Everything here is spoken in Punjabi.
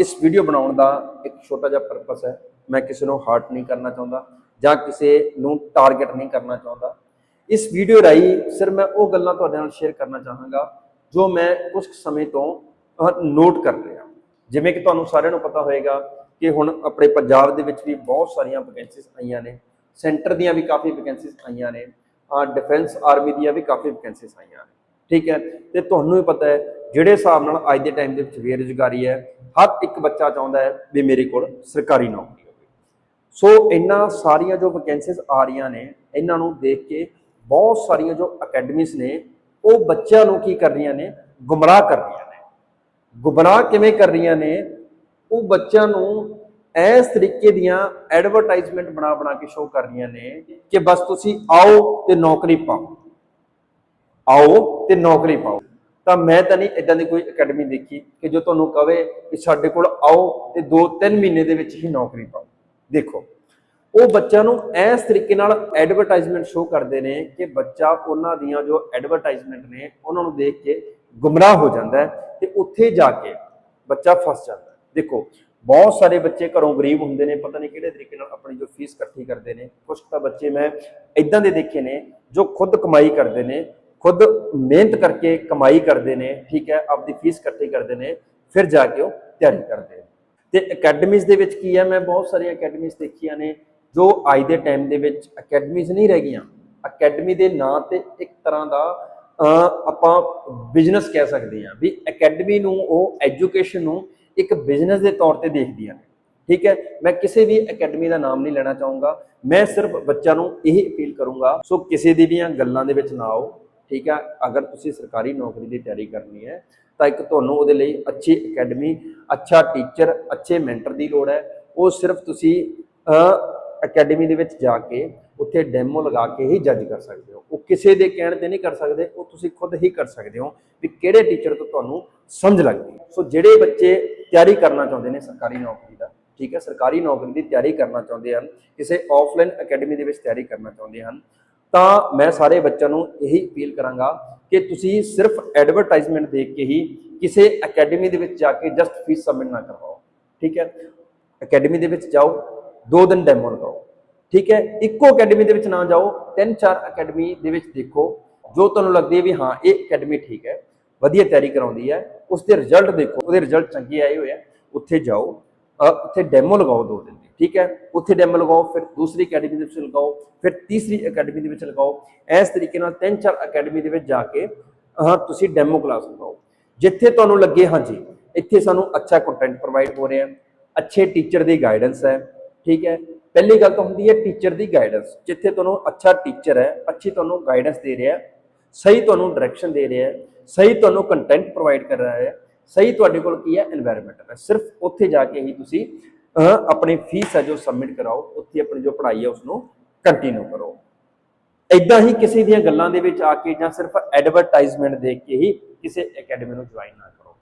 ਇਸ ਵੀਡੀਓ ਬਣਾਉਣ ਦਾ ਇੱਕ ਛੋਟਾ ਜਿਹਾ ਪਰਪਸ ਹੈ। ਮੈਂ ਕਿਸੇ ਨੂੰ ਹਾਰਟ ਨਹੀਂ ਕਰਨਾ ਚਾਹੁੰਦਾ ਜਾਂ ਕਿਸੇ ਨੂੰ ਟਾਰਗੇਟ ਨਹੀਂ ਕਰਨਾ ਚਾਹੁੰਦਾ। ਇਸ ਵੀਡੀਓ ਰਾਹੀਂ ਸਿਰ ਮੈਂ ਉਹ ਗੱਲਾਂ ਤੁਹਾਡੇ ਨਾਲ ਸ਼ੇਅਰ ਕਰਨਾ ਚਾਹਾਂਗਾ, ਜੋ ਮੈਂ ਕੁਝ ਸਮੇਂ ਤੋਂ ਨੋਟ ਕਰ ਰਿਹਾ। ਜਿਵੇਂ ਕਿ ਤੁਹਾਨੂੰ ਸਾਰਿਆਂ ਨੂੰ ਪਤਾ ਹੋਏਗਾ ਕਿ ਹੁਣ ਆਪਣੇ ਪੰਜਾਬ ਦੇ ਵਿੱਚ ਵੀ ਬਹੁਤ ਸਾਰੀਆਂ ਵੈਕੈਂਸੀਜ਼ ਆਈਆਂ ਨੇ। ਸੈਂਟਰ ਦੀਆਂ ਵੀ ਕਾਫੀ ਵੈਕੈਂਸੀਜ਼ ਆਈਆਂ ਨੇ। ਡਿਫੈਂਸ ਆਰਮੀ ਦੀਆਂ ਵੀ ਕਾਫੀ ਵੈਕੈਂਸੀਜ਼ ਆਈਆਂ ਨੇ। ਠੀਕ ਹੈ? ਤੇ ਤੁਹਾਨੂੰ ਵੀ ਪਤਾ ਹੈ ਜਿਹੜੇ ਹਿਸਾਬ ਨਾਲ ਅੱਜ ਦੇ ਟਾਈਮ ਦੇ ਵਿੱਚ ਬੇਰੁਜ਼ਗਾਰੀ ਹੈ, ਹਰ ਇੱਕ ਬੱਚਾ ਚਾਹੁੰਦਾ ਹੈ ਵੀ ਮੇਰੇ ਕੋਲ ਸਰਕਾਰੀ ਨੌਕਰੀ ਹੋਵੇ। ਸੋ ਇਹਨਾਂ ਸਾਰੀਆਂ ਜੋ ਵੈਕੈਂਸੀਜ਼ ਆ ਰਹੀਆਂ ਨੇ, ਇਹਨਾਂ ਨੂੰ ਦੇਖ ਕੇ ਬਹੁਤ ਸਾਰੀਆਂ ਜੋ ਅਕੈਡਮੀਜ਼ ਨੇ, ਉਹ ਬੱਚਿਆਂ ਨੂੰ ਕੀ ਕਰ ਰਹੀਆਂ ਨੇ? ਗੁੰਮਰਾਹ ਕਰ ਰਹੀਆਂ ਨੇ। ਗੁੰਮਰਾਹ ਕਿਵੇਂ ਕਰ ਰਹੀਆਂ ਨੇ? ਉਹ ਬੱਚਿਆਂ ਨੂੰ ਇਸ ਤਰੀਕੇ ਦੀਆਂ ਐਡਵਰਟਾਈਜ਼ਮੈਂਟ ਬਣਾ ਬਣਾ ਕੇ ਸ਼ੋਅ ਕਰ ਰਹੀਆਂ ਨੇ ਕਿ ਬਸ ਤੁਸੀਂ ਆਓ ਤੇ ਨੌਕਰੀ ਪਾਓ। ਆਓ ਤੇ ਨੌਕਰੀ ਪਾਓ। ਤਾਂ ਮੈਂ ਤਾਂ ਨਹੀਂ ਇਦਾਂ ਦੀ ਕੋਈ ਅਕੈਡਮੀ ਦੇਖੀ ਕਿ ਜੋ ਤੁਹਾਨੂੰ ਕਵੇ ਕਿ ਸਾਡੇ ਕੋਲ ਆਓ ਤੇ 2-3 ਮਹੀਨੇ ਦੇ ਵਿੱਚ ਹੀ ਨੌਕਰੀ ਪਾਓ। ਦੇਖੋ, ਉਹ ਬੱਚਿਆਂ ਨੂੰ ਇਸ ਤਰੀਕੇ ਨਾਲ ਐਡਵਰਟਾਈਜ਼ਮੈਂਟ ਸ਼ੋਅ ਕਰਦੇ ਨੇ ਕਿ ਬੱਚਾ ਉਹਨਾਂ ਦੀਆਂ ਜੋ ਐਡਵਰਟਾਈਜ਼ਮੈਂਟ ਨੇ, ਉਹਨਾਂ ਨੂੰ ਦੇਖ ਕੇ ਗੁੰਮਰਾਹ ਹੋ ਜਾਂਦਾ ਹੈ ਤੇ ਉੱਥੇ ਜਾ ਕੇ ਬੱਚਾ ਫਸ ਜਾਂਦਾ ਦੇਖੋ, ਬਹੁਤ ਸਾਰੇ ਬੱਚੇ ਘਰੋਂ ਗਰੀਬ ਹੁੰਦੇ ਨੇ, ਪਤਾ ਨਹੀਂ ਕਿਹੜੇ ਤਰੀਕੇ ਨਾਲ ਆਪਣੀ ਜੋ ਫੀਸ ਇਕੱਠੀ ਕਰਦੇ ਨੇ। ਕੁਝ ਤਾਂ ਬੱਚੇ ਮੈਂ ਇਦਾਂ ਦੇ ਦੇਖੇ ਨੇ ਜੋ ਖੁਦ ਕਮਾਈ ਕਰਦੇ ਨੇ ਖੁਦ ਮਿਹਨਤ ਕਰਕੇ ਕਮਾਈ ਕਰਦੇ ਨੇ, ਠੀਕ ਹੈ, ਆਪਦੀ ਫੀਸ ਇਕੱਠੀ ਕਰਦੇ ਨੇ, ਫਿਰ ਜਾ ਕੇ ਉਹ ਤਿਆਰੀ ਕਰਦੇ ਨੇ। ਤੇ ਅਕੈਡਮੀਜ਼ ਦੇ ਵਿੱਚ ਕੀ ਹੈ, ਮੈਂ ਬਹੁਤ ਸਾਰੀਆਂ ਅਕੈਡਮੀਜ਼ ਦੇਖੀਆਂ ਨੇ, ਜੋ ਅੱਜ ਦੇ ਟਾਈਮ ਦੇ ਵਿੱਚ ਅਕੈਡਮੀਜ਼ ਨਹੀਂ ਰਹਿ ਗਈਆਂ। ਅਕੈਡਮੀ ਦੇ ਨਾਂ ਤੇ ਇੱਕ ਤਰ੍ਹਾਂ ਦਾ ਆਪਾਂ ਬਿਜ਼ਨਸ ਕਹਿ ਸਕਦੇ ਹਾਂ ਵੀ ਅਕੈਡਮੀ ਨੂੰ, ਉਹ ਐਜੂਕੇਸ਼ਨ ਨੂੰ ਇੱਕ ਬਿਜ਼ਨਸ ਦੇ ਤੌਰ ਤੇ ਦੇਖਦੀਆਂ ਨੇ। ਠੀਕ ਹੈ, ਮੈਂ ਕਿਸੇ ਵੀ ਅਕੈਡਮੀ ਦਾ ਨਾਮ ਨਹੀਂ ਲੈਣਾ ਚਾਹੂੰਗਾ। ਮੈਂ ਸਿਰਫ ਬੱਚਿਆਂ ਨੂੰ ਇਹ ਅਪੀਲ ਕਰੂੰਗਾ, ਸੋ ਕਿਸੇ ਦੀ ਵੀ ਗੱਲਾਂ ਦੇ ਵਿੱਚ ਨਾ ਆਓ। ਠੀਕ ਹੈ, ਅਗਰ ਤੁਸੀਂ ਸਰਕਾਰੀ ਨੌਕਰੀ ਦੀ ਤਿਆਰੀ ਕਰਨੀ ਹੈ, ਤਾਂ ਇੱਕ ਤੁਹਾਨੂੰ ਉਹਦੇ ਲਈ ਅੱਛੀ ਅਕੈਡਮੀ, ਅੱਛਾ ਟੀਚਰ, ਅੱਛੇ ਮੈਂਟਰ ਦੀ ਲੋੜ ਹੈ। ਉਹ ਸਿਰਫ ਤੁਸੀਂ ਅਕੈਡਮੀ ਦੇ ਵਿੱਚ ਜਾ ਕੇ ਉੱਥੇ ਡੈਮੋ ਲਗਾ ਕੇ ਹੀ ਜੱਜ ਕਰ ਸਕਦੇ ਹੋ। ਉਹ ਕਿਸੇ ਦੇ ਕਹਿਣ ਤੇ ਨਹੀਂ ਕਰ ਸਕਦੇ, ਉਹ ਤੁਸੀਂ ਖੁਦ ਹੀ ਕਰ ਸਕਦੇ ਹੋ ਵੀ ਕਿਹੜੇ ਟੀਚਰ ਤੋਂ ਤੁਹਾਨੂੰ ਸਮਝ ਲੱਗਦੀ ਹੈ। ਸੋ ਜਿਹੜੇ ਬੱਚੇ ਤਿਆਰੀ ਕਰਨਾ ਚਾਹੁੰਦੇ ਨੇ ਸਰਕਾਰੀ ਨੌਕਰੀ ਦਾ, ਠੀਕ ਹੈ, ਸਰਕਾਰੀ ਨੌਕਰੀ ਦੀ ਤਿਆਰੀ ਕਰਨਾ ਚਾਹੁੰਦੇ ਹਨ, ਕਿਸੇ ਆਫਲਾਈਨ ਅਕੈਡਮੀ ਦੇ ਵਿੱਚ ਤਿਆਰੀ ਕਰਨਾ ਚਾਹੁੰਦੇ ਹਨ ਤਾਂ ਮੈਂ ਸਾਰੇ ਬੱਚਿਆਂ ਨੂੰ ਇਹੀ ਅਪੀਲ ਕਰਾਂਗਾ ਕਿ ਤੁਸੀਂ ਸਿਰਫ ਐਡਵਰਟਾਈਜ਼ਮੈਂਟ ਦੇਖ ਕੇ ਹੀ ਕਿਸੇ ਅਕੈਡਮੀ ਦੇ ਵਿੱਚ ਜਾ ਕੇ ਜਸਟ ਫੀਸ ਸਬਮਿਟ ਨਾ ਕਰਵਾਓ, ਠੀਕ ਹੈ? ਅਕੈਡਮੀ ਦੇ ਵਿੱਚ ਜਾਓ, ਦੋ ਦਿਨ ਡੈਮੋ ਲਗਾਓ, ਠੀਕ ਹੈ? ਇੱਕੋ ਅਕੈਡਮੀ ਦੇ ਵਿੱਚ ਨਾ ਜਾਓ, ਤਿੰਨ ਚਾਰ ਅਕੈਡਮੀ ਦੇ ਵਿੱਚ ਦੇਖੋ, ਜੋ ਤੁਹਾਨੂੰ ਲੱਗਦੀ ਹੈ ਵੀ ਹਾਂ, ਇਹ ਅਕੈਡਮੀ ਠੀਕ ਹੈ, ਵਧੀਆ ਤਿਆਰੀ ਕਰਾਉਂਦੀ ਹੈ ਉਸ ਦੇ ਰਿਜ਼ਲਟ ਦੇਖੋ, ਉਹਦੇ ਰਿਜ਼ਲਟ ਚੰਗੇ ਆਏ ਹੋਏ ਆ, ਉੱਥੇ ਜਾਓ ਉੱਥੇ ਡੈਮੋ ਲਗਾਓ ਦੋ ਦਿਨ। ਠੀਕ ਹੈ, ਉੱਥੇ ਡੈਮੋ ਲਗਾਓ, ਫਿਰ ਦੂਸਰੀ ਅਕੈਡਮੀ ਦੇ ਵਿੱਚ ਲਗਾਓ, ਫਿਰ ਤੀਸਰੀ ਅਕੈਡਮੀ ਦੇ ਵਿੱਚ ਲਗਾਓ। ਇਸ ਤਰੀਕੇ ਨਾਲ ਤਿੰਨ ਚਾਰ ਅਕੈਡਮੀ ਦੇ ਵਿੱਚ ਜਾ ਕੇ, ਹਾਂ, ਤੁਸੀਂ ਡੈਮੋ ਕਲਾਸ ਲਗਾਓ। ਜਿੱਥੇ ਤੁਹਾਨੂੰ ਲੱਗੇ, ਹਾਂਜੀ, ਇੱਥੇ ਸਾਨੂੰ ਅੱਛਾ ਕੰਟੈਂਟ ਪ੍ਰੋਵਾਈਡ ਹੋ ਰਿਹਾ ਅੱਛੇ ਟੀਚਰ ਦੀ ਗਾਈਡੈਂਸ ਹੈ, ਠੀਕ ਹੈ। ਪਹਿਲੀ ਗੱਲ ਤਾਂ ਹੁੰਦੀ ਹੈ ਟੀਚਰ ਦੀ ਗਾਈਡੈਂਸ ਜਿੱਥੇ ਤੁਹਾਨੂੰ ਅੱਛਾ ਟੀਚਰ ਹੈ, ਅੱਛੀ ਤੁਹਾਨੂੰ ਗਾਈਡੈਂਸ ਦੇ ਰਿਹਾ ਸਹੀ ਤੁਹਾਨੂੰ ਡਾਇਰੈਕਸ਼ਨ ਦੇ ਰਿਹਾ ਸਹੀ ਤੁਹਾਨੂੰ ਕੰਟੈਂਟ ਪ੍ਰੋਵਾਈਡ ਕਰ ਰਿਹਾ ਹੈ, ਸਹੀ ਤੁਹਾਡੇ ਕੋਲ ਕੀ ਹੈ এনवायरमेंट ਹੈ। ਸਿਰਫ ਉੱਥੇ ਜਾ ਕੇ ਹੀ ਤੁਸੀਂ ਆਪਣੀ ਫੀਸ ਹੈ ਜੋ ਸਬਮਿਟ ਕਰਾਓ, ਉੱਥੇ ਆਪਣੀ ਜੋ ਪੜ੍ਹਾਈ ਹੈ ਉਸ ਨੂੰ ਕੰਟੀਨਿਊ ਕਰੋ। ਇਦਾਂ ਹੀ ਕਿਸੇ ਦੀਆਂ ਗੱਲਾਂ ਦੇ ਵਿੱਚ ਆ ਕੇ ਜਾਂ ਸਿਰਫ ਐਡਵਰਟਾਈਜ਼ਮੈਂਟ ਦੇਖ ਕੇ ਹੀ ਕਿਸੇ ਅਕੈਡਮੀ ਨੂੰ ਜੁਆਇਨ ਨਾ ਕਰੋ।